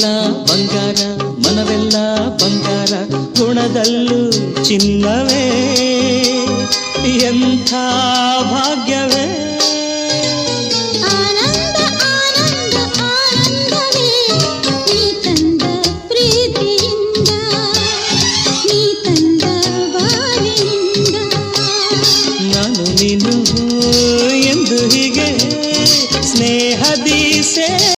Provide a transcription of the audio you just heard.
ಮನವೆಲ್ಲ ಬಂಗಾರ ಮನವೆಲ್ಲ ಬಂಗಾರ ಗುಣದಲ್ಲೂ ಚಿನ್ನವೇ. ಎಂಥ ಭಾಗ್ಯವೇ. ಎಂದು ಹೀಗೆ ಸ್ನೇಹದಿ